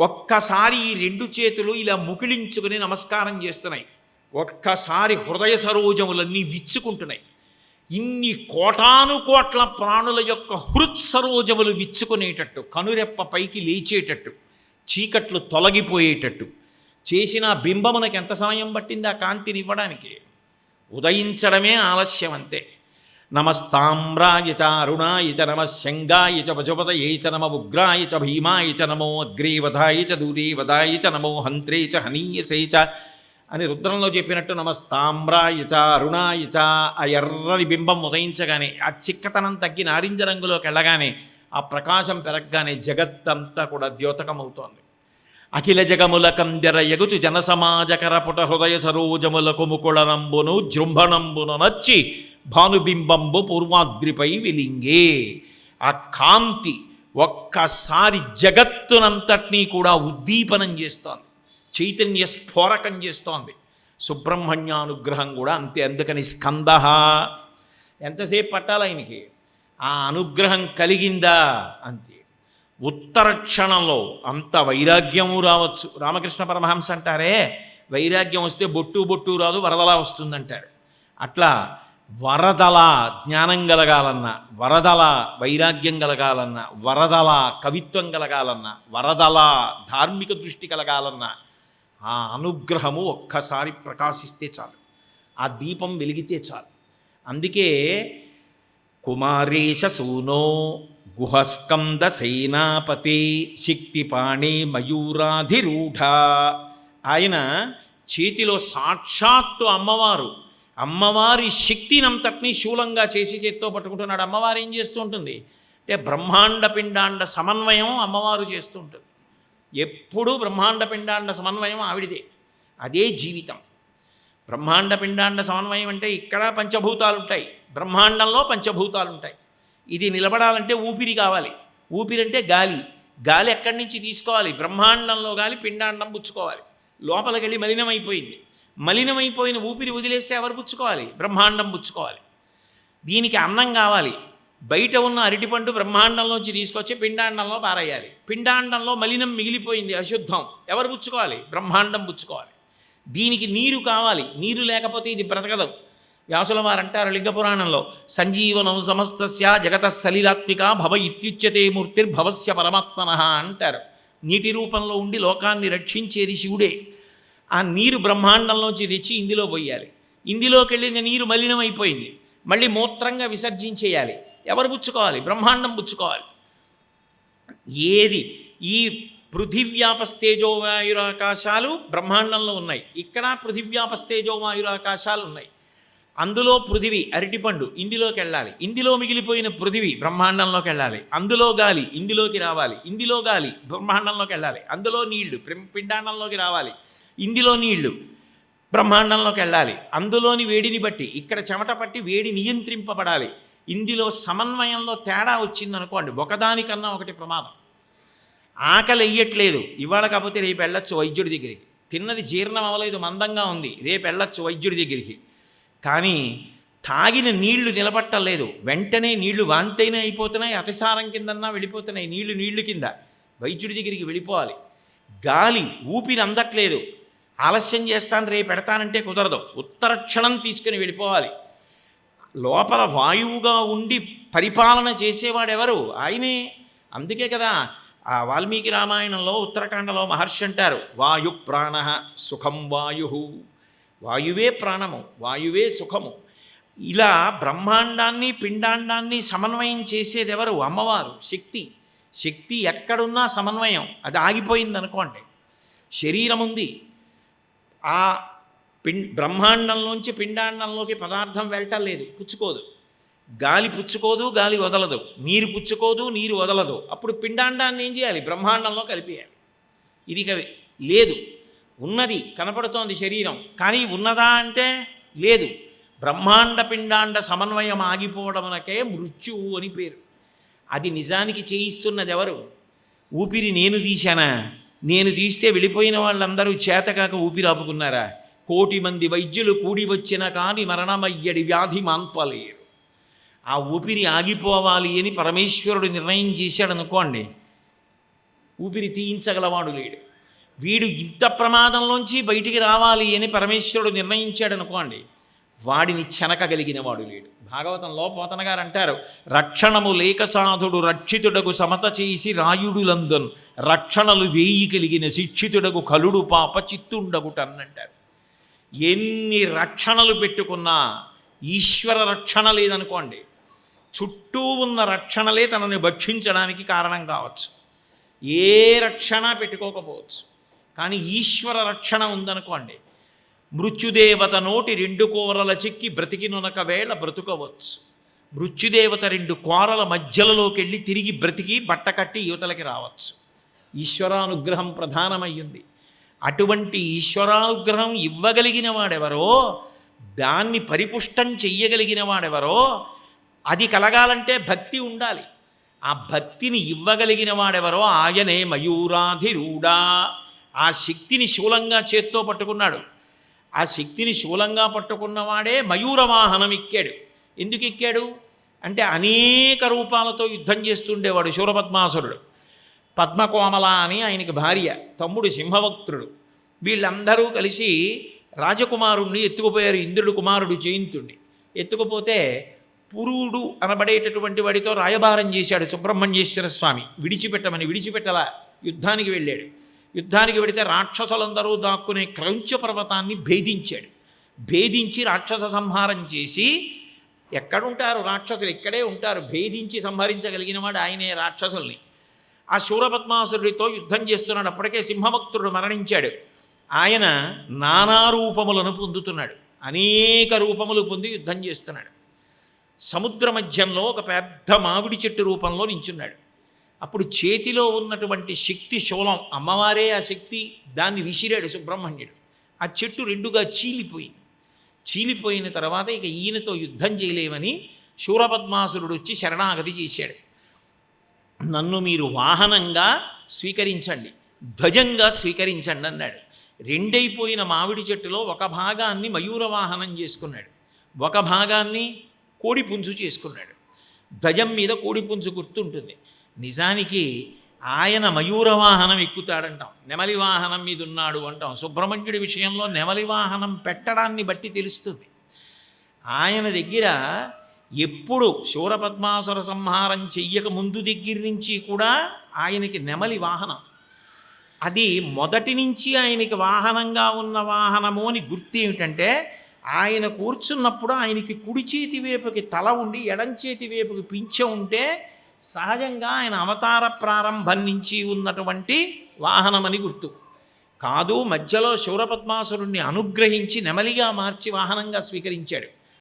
ఒక్కసారి ఈ రెండు చేతులు ఇలా ముకిళించుకుని నమస్కారం చేస్తున్నాయి. ఒక్కసారి హృదయ సరోజములన్నీ విచ్చుకుంటున్నాయి. ఇన్ని కోటాను కోట్ల ప్రాణుల యొక్క హృత్ సరోజములు విచ్చుకునేటట్టు కనురెప్ప పైకి లేచేటట్టు చీకట్లు తొలగిపోయేటట్టు చేసిన బింబమునకు ఎంత సమయం పట్టింది ఆ కాంతిని ఇవ్వడానికి? ఉదయించడమే ఆలస్యం అంతే నమస్తామ్రాయ చ అరుణాయ చ నమ శంగాయ చ పశుపతయే చ నమ ఉగ్రాయ చ భీమాయ చ నమో అగ్రేవధాయ చ దూరేవధాయ చ నమో హంత్రే చ హనీయసే చ అని రుద్రంలో చెప్పినట్టు నమస్తామ్రాయ చ అరుణాయ చ ఆ ఎర్రని బింబం ఉదయించగానే ఆ చిక్కతనం తగ్గి నారింజ రంగులోకి వెళ్ళగానే ఆ ప్రకాశం పెరగగానే జగత్తంతా కూడా ద్యోతకమవుతోంది. అఖిల జగములకం జరయగుచు జనసమాజకర పుట హృదయ సరోజములకు ముకుళనంబును జృంభణంబును నచ్చి భానుబింబంబు పూర్వాద్రిపై విలింగే. ఆ కాంతి ఒక్కసారి జగత్తునంతటినీ కూడా ఉద్దీపనం చేస్తోంది. చైతన్య స్ఫోరకం చేస్తోంది. సుబ్రహ్మణ్యానుగ్రహం కూడా అంతే అందుకని స్కంద. ఎంతసేపు పట్టాలి ఆయనకి? ఆ అనుగ్రహం కలిగిందా? అంతే. ఉత్తర క్షణంలో అంత వైరాగ్యము రావచ్చు. రామకృష్ణ పరమహంస అంటారే వైరాగ్యం వస్తే బొట్టు బొట్టు రాదు వరదలా వస్తుందంటారు. అట్లా వరదల జ్ఞానం కలగాలన్న వరదల వైరాగ్యం కలగాలన్న వరదల కవిత్వం కలగాలన్న వరదల ధార్మిక దృష్టి కలగాలన్న ఆ అనుగ్రహము ఒక్కసారి ప్రకాశిస్తే చాలు. ఆ దీపం వెలిగితే చాలు. అందుకే కుమారేశ సూనో గుహస్కంద సేనాపతి శక్తిపాణి మయూరాధిరూఢ. ఆయన చేతిలో సాక్షాత్తు అమ్మవారు. అమ్మవారి శక్తినంతటినీ శూలంగా చేసి చేత్తో పట్టుకుంటున్నాడు. అమ్మవారు ఏం చేస్తూ ఉంటుంది? అంటే బ్రహ్మాండ పిండాండ సమన్వయం అమ్మవారు చేస్తూ ఉంటుంది. ఎప్పుడూ బ్రహ్మాండ పిండాండ సమన్వయం ఆవిడిదే. అదే జీవితం. బ్రహ్మాండ పిండాండ సమన్వయం అంటే ఇక్కడ పంచభూతాలు ఉంటాయి. బ్రహ్మాండంలో పంచభూతాలు ఉంటాయి. ఇది నిలబడాలంటే ఊపిరి కావాలి. ఊపిరి అంటే గాలి. గాలి ఎక్కడి నుంచి తీసుకోవాలి? బ్రహ్మాండంలో గాలి పిండాండం పుచ్చుకోవాలి. లోపలికి వెళ్ళి మలినమైపోయింది. మలినమైపోయిన ఊపిరి వదిలేస్తే ఎవరు పుచ్చుకోవాలి? బ్రహ్మాండం పుచ్చుకోవాలి. దీనికి అన్నం కావాలి. బయట ఉన్న అరటిపండు బ్రహ్మాండంలోంచి తీసుకొచ్చి పిండాండంలో పారేయాలి. పిండాండంలో మలినం మిగిలిపోయింది అశుద్ధం. ఎవరు పుచ్చుకోవాలి? బ్రహ్మాండం పుచ్చుకోవాలి. దీనికి నీరు కావాలి. నీరు లేకపోతే ఇది బ్రతకదు. వ్యాసుల వారు అంటారు లింగ పురాణంలో సంజీవనం సమస్తస్య జగత సలిలాత్మిక భవ ఇత్యుచ్యతే మూర్తిర్భవస్య పరమాత్మన అంటారు. నీటి రూపంలో ఉండి లోకాన్ని రక్షించేది శివుడే. ఆ నీరు బ్రహ్మాండంలోంచి తెచ్చి ఇందులో పోయాలి. ఇందులోకి వెళ్ళిన నీరు మలినం అయిపోయింది మళ్ళీ మూత్రంగా విసర్జించేయాలి. ఎవరు పుచ్చుకోవాలి? బ్రహ్మాండం పుచ్చుకోవాలి. ఏది? ఈ పృథివ్యాపస్తేజోవాయురాకాశాలు బ్రహ్మాండంలో ఉన్నాయి. ఇక్కడ పృథివ్యాపస్తేజోవాయురాకాశాలు ఉన్నాయి. అందులో పృథివి అరటిపండు ఇందులోకి వెళ్ళాలి. ఇందులో మిగిలిపోయిన పృథివి బ్రహ్మాండంలోకి వెళ్ళాలి. అందులో గాలి ఇందులోకి రావాలి. ఇందులో గాలి బ్రహ్మాండంలోకి వెళ్ళాలి. అందులో నీళ్ళు పిండాండంలోకి రావాలి. ఇందులో నీళ్ళు. బ్రహ్మాండంలోకి వెళ్ళాలి. అందులోని వేడిని బట్టి ఇక్కడ చెమట పట్టి వేడి నియంత్రింపబడాలి. ఇందులో సమన్వయంలో తేడా వచ్చిందనుకోండి ఒకదానికన్నా ఒకటి ప్రమాదం. ఆకలి వెయ్యట్లేదు ఇవాళ కాకపోతే రేపు వెళ్ళొచ్చు వైద్యుడి దగ్గరికి. తిన్నది జీర్ణం అవ్వలేదు మందంగా ఉంది. రేపు వెళ్ళొచ్చు వైద్యుడి దగ్గరికి. కానీ తాగిన నీళ్ళు నిలబట్టలేదు వెంటనే నీళ్ళు వాంతైనా అయిపోతున్నాయి అతిసారం కిందన్నా వెళ్ళిపోతున్నాయి. నీళ్ళు నీళ్ళు కింద. వైద్యుడి దగ్గరికి వెళ్ళిపోవాలి. గాలి ఊపిరి అందట్లేదు. ఆలస్యం చేస్తాను రేపు పెడతానంటే కుదరదు. ఉత్తర క్షణం తీసుకుని వెళ్ళిపోవాలి. లోపల వాయువుగా ఉండి పరిపాలన చేసేవాడు ఎవరు ఆయనే. అందుకే కదా ఆ వాల్మీకి రామాయణంలో ఉత్తరాఖండలో మహర్షి అంటారు వాయు ప్రాణ సుఖం వాయు. వాయువే ప్రాణము వాయువే సుఖము. ఇలా బ్రహ్మాండాన్ని పిండాండాన్ని సమన్వయం చేసేది ఎవరు అమ్మవారు శక్తి. శక్తి ఎక్కడున్నా సమన్వయం. అది ఆగిపోయింది అనుకోండి శరీరం ఉంది ఆ పిం బ్రహ్మాండంలోంచి పిండాండంలోకి పదార్థం వెళ్ళటం లేదు. పుచ్చుకోదు. గాలి పుచ్చుకోదు గాలి వదలదు. నీరు పుచ్చుకోదు నీరు వదలదు. అప్పుడు పిండాండాన్ని ఏం చేయాలి? బ్రహ్మాండంలో కలిపేయాలి. ఇది కవి లేదు. ఉన్నది కనపడుతోంది శరీరం. కానీ ఉన్నదా అంటే లేదు. బ్రహ్మాండ పిండాండ సమన్వయం ఆగిపోవడమునకే మృత్యువు అని పేరు. అది నిజానికి చేయిస్తున్నది ఎవరు ఊపిరి నేను తీశానా? నేను తీస్తే వెళ్ళిపోయిన వాళ్ళందరూ చేతకాక ఊపిరి ఆపుకున్నారా? కోటి మంది వైద్యులు కూడి వచ్చిన కానీ మరణమయ్యడి వ్యాధి మాన్పలేరు. ఆ ఊపిరి ఆగిపోవాలి అని పరమేశ్వరుడు నిర్ణయం చేశాడు అనుకోండి ఊపిరి తీయించగలవాడు లేడు. వీడు ఇంత ప్రమాదంలోంచి బయటికి రావాలి అని పరమేశ్వరుడు నిర్ణయించాడు అనుకోండి వాడిని చెనకగలిగిన వాడు లేడు. భాగవతంలో పోతన గారు అంటారు రక్షణము లేక సాధుడు రక్షితుడకు సమత చేసి రాయుడులందన్ రక్షణలు వేయి కలిగిన శిక్షితుడకు కలుడు పాప చిత్తుండగుటన్నంటారు ఎన్ని రక్షణలు పెట్టుకున్నా ఈశ్వర రక్షణ లేదనుకోండి చుట్టూ ఉన్న రక్షణలే తనని భక్షించడానికి కారణం కావచ్చు. ఏ రక్షణ పెట్టుకోకపోవచ్చు. కానీ ఈశ్వర రక్షణ ఉందనుకోండి మృత్యుదేవత నోటి రెండు కూరల చెక్కి బ్రతికినొనక వేళ బ్రతుకవచ్చు. మృత్యుదేవత రెండు కోరల మధ్యలలోకి వెళ్ళి తిరిగి బ్రతికి బట్ట కట్టి యువతలకి రావచ్చు. ఈశ్వరానుగ్రహం ప్రధానమయ్యింది. అటువంటి ఈశ్వరానుగ్రహం ఇవ్వగలిగిన వాడెవరో దాన్ని పరిపుష్టం చెయ్యగలిగిన వాడెవరో అది కలగాలంటే భక్తి ఉండాలి. ఆ భక్తిని ఇవ్వగలిగిన వాడెవరో ఆయనే మయూరాధిరూఢా. ఆ శక్తిని శూలంగా చేత్తో పట్టుకున్నాడు. ఆ శక్తిని శూలంగా పట్టుకున్నవాడే మయూర వాహనం ఎక్కాడు ఎందుకు ఎక్కాడు అంటే అనేక రూపాలతో యుద్ధం చేస్తుండేవాడు శూరపద్మాసురుడు. పద్మకోమల అని ఆయనకి భార్య తమ్ముడు సింహభక్తుడు. వీళ్ళందరూ కలిసి రాజకుమారుణ్ణి ఎత్తుకుపోయారు ఇంద్రుడు కుమారుడు జయంతుణ్ణి. ఎత్తుకుపోతే పురుడు అనబడేటటువంటి వాడితో రాయబారం చేశాడు సుబ్రహ్మణ్యేశ్వర స్వామి. విడిచిపెట్టమని విడిచిపెట్టలా యుద్ధానికి వెళ్ళాడు. యుద్ధానికి వెడితే రాక్షసులందరూ దాక్కునే క్రౌంచ పర్వతాన్ని భేదించాడు. భేదించి రాక్షస సంహారం చేసి ఎక్కడుంటారు రాక్షసులు? ఇక్కడే ఉంటారు. భేదించి సంహరించగలిగిన వాడు ఆయనే రాక్షసుల్ని. ఆ శూరపద్మాసురుడితో యుద్ధం చేస్తున్నాడు. అప్పటికే సింహభక్తుడు మరణించాడు. ఆయన నానా రూపములను పొందుతున్నాడు. అనేక రూపములు పొంది యుద్ధం చేస్తున్నాడు. సముద్ర మధ్యంలో ఒక పెద్ద మామిడి చెట్టు రూపంలో నించున్నాడు. అప్పుడు చేతిలో ఉన్నటువంటి శక్తి శూలం అమ్మవారే ఆ శక్తి దాన్ని విసిరాడు సుబ్రహ్మణ్యుడు. ఆ చెట్టు రెండుగా చీలిపోయింది. చీలిపోయిన తర్వాత ఇక ఈయనతో యుద్ధం చేయలేమని శూరపద్మాసురుడు వచ్చి శరణాగతి చేశాడు. నన్ను మీరు వాహనంగా స్వీకరించండి ధ్వజంగా స్వీకరించండి అన్నాడు. రెండైపోయిన మామిడి చెట్టులో ఒక భాగాన్ని మయూర వాహనం చేసుకున్నాడు. ఒక భాగాన్ని కోడిపుంజు చేసుకున్నాడు. ధ్వజం మీద కోడిపుంజు గుర్తుంటుంది. నిజానికి ఆయన మయూర వాహనం ఎక్కుతాడంటాం. నెమలి వాహనం మీద ఉన్నాడు అంటాం. సుబ్రహ్మణ్యుడి విషయంలో నెమలి వాహనం పెట్టడాన్ని బట్టి తెలుస్తుంది. ఆయన దగ్గర ఎప్పుడు శూరపద్మాసుర సంహారం చెయ్యక ముందు దగ్గర నుంచి కూడా ఆయనకి నెమలి వాహనం. అది మొదటి నుంచి ఆయనకి వాహనంగా ఉన్న వాహనము అని గుర్తు ఏమిటంటే ఆయన కూర్చున్నప్పుడు ఆయనకి కుడి చేతి వైపుకి తల ఉండి ఎడం చేతి వైపుకి పింఛ ఉంటే సహజంగా ఆయన అవతార ప్రారంభం నుంచి ఉన్నటువంటి వాహనమని గుర్తు. కాదు మధ్యలో శౌరపద్మాసురుణ్ణి అనుగ్రహించి నెమలిగా మార్చి వాహనంగా స్వీకరించాడు.